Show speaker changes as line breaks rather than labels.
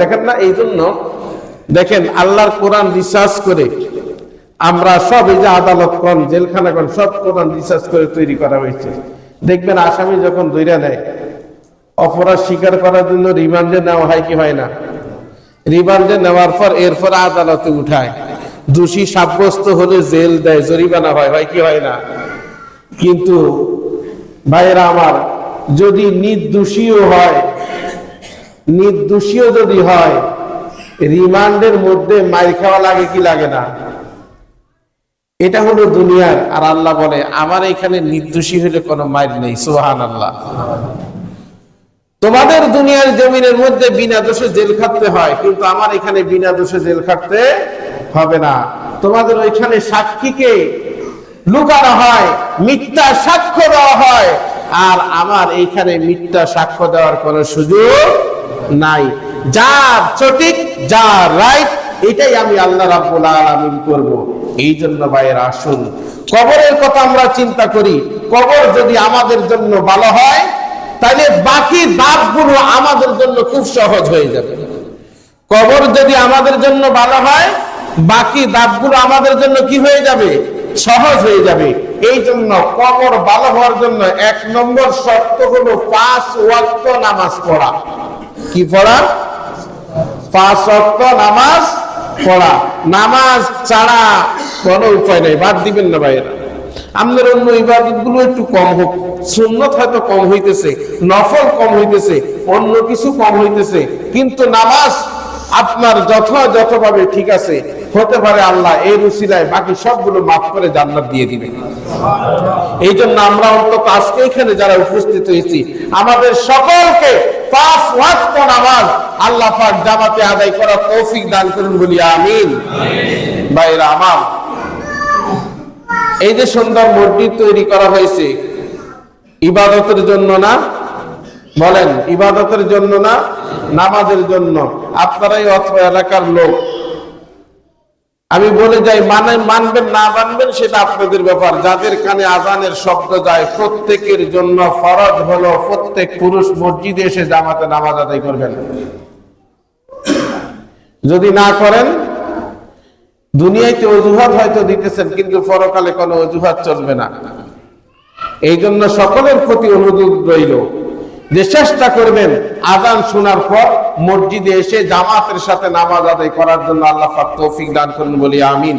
দেখেন না এই জন্য দেখেন, আল্লাহর কোরআন রিসার্চ করে আমরা সব এই যে আদালত কন জেলখানা কন সব কোরআন রিসার্চ করে তৈরি করা হয়েছে। দেখবেন, আসামি যখন দৈরা নেয়, অপরাধ স্বীকার করার জন্য রিমান্ডে নেওয়া হয় কি হয় না? রিমান্ডে নেওয়ার পর এরপর আদালতে উঠায়। দোষী সাব্যস্ত হলে জেল দেয়, জরিমানা হয় হয় কি হয় না? কিন্তু ভাইয়েরা আমার, যদি নির্দোষীও হয় নির্দোষীও যদি হয়, রিমান্ডের মধ্যে মাইর খাওয়া লাগে কি লাগে না? এটা হলো দুনিয়ার, আর আল্লাহ বলে, আমার এখানে নির্দোষী হলে কোনো মাইর নেই সোহান আল্লাহ তোমাদের দুনিয়ার জমিনের মধ্যে বিনা দোষে জেল খাটতে হয়, কিন্তু আমার এখানে বিনা দোষে জেল খাটতে হবে না। তোমাদের ওইখানে সাক্ষীকে লুকানো হয়, মিথ্যা সাক্ষ্য দেওয়া হয়। আর আমার এইখানে মিথ্যা সাক্ষ্য দেওয়ার কোনো সুযোগ নাই। যার সঠিক, যার রাইট, এটাই আমি আল্লাহ রাব্বুল আলামিন করব। এই জন্য ভাইয়ের, আসুন। কবরের কথা আমরা চিন্তা করি। কবর যদি আমাদের জন্য ভালো হয়, তাহলে বাকি দাবগুলো আমাদের জন্য খুব সহজ হয়ে যাবে। কবর যদি আমাদের জন্য ভালো হয়, বাকি দাবগুলো আমাদের জন্য কি হয়ে যাবে? সহজ হয়ে যাবে। এই জন্য কবর ভালো হওয়ার জন্য এক নম্বর শর্ত হলো পাঁচ ওয়াক্ত নামাজ পড়া। কি পড়া? পাঁচ ওয়াক্ত নামাজ পড়া। নামাজ ছাড়া কোনো উপায় নেই, বাদ দিবেন না ভাইয়েরা। আমাদের অন্য ইবাদতগুলো একটু কম হোক। সুন্নত হয়তো কম হইতেছে, নফল কম হইতেছে, অন্য কিছু কম হইতেছে, কিন্তু নামাজ আপনার যথাযথভাবে ঠিক আছে। হতে পারে আল্লাহ, এই রুসিলায় বাকি সবগুলো মাফ করে জান্নাত দিয়ে দিবে। এই জন্য আমরা অন্তত আজকে এখানে যারা উপস্থিত হয়েছি, আমাদের সকলকে পাঁচ ওয়াক্ত নামাজ আল্লাহ পাক জামাতে আদায় তৌফিক দান করুন বলি, আমিন। আমার, এই যে সুন্দর মসজিদ তৈরি করা হয়েছে, ইবাদতের জন্য না? বলেন, ইবাদতের জন্য না, নামাজের জন্য। আপনারাই অত্র এলাকার লোক আমি বলে যাই মানে মানবেন, না মানবেন, সেটা আপনাদের ব্যাপার। যাদের কানে আজানের শব্দ যায়, প্রত্যেকের জন্য ফরজ হলো প্রত্যেক পুরুষ মসজিদে এসে জামাতে নামাজ আদায় করবেন। যদি না করেন, দুনিয়াতে অজুহাত হয়তো দিতেছেন, কিন্তু পরকালে কোনো অজুহাত চলবে না। এই জন্য সকলের প্রতি অনুরোধ রইল। যে চেষ্টা করবেন আজান শোনার পর মসজিদে এসে জামাতের সাথে নামাজ আদায় করার জন্য আল্লাহ তৌফিক দান করুন বলি, আমিন।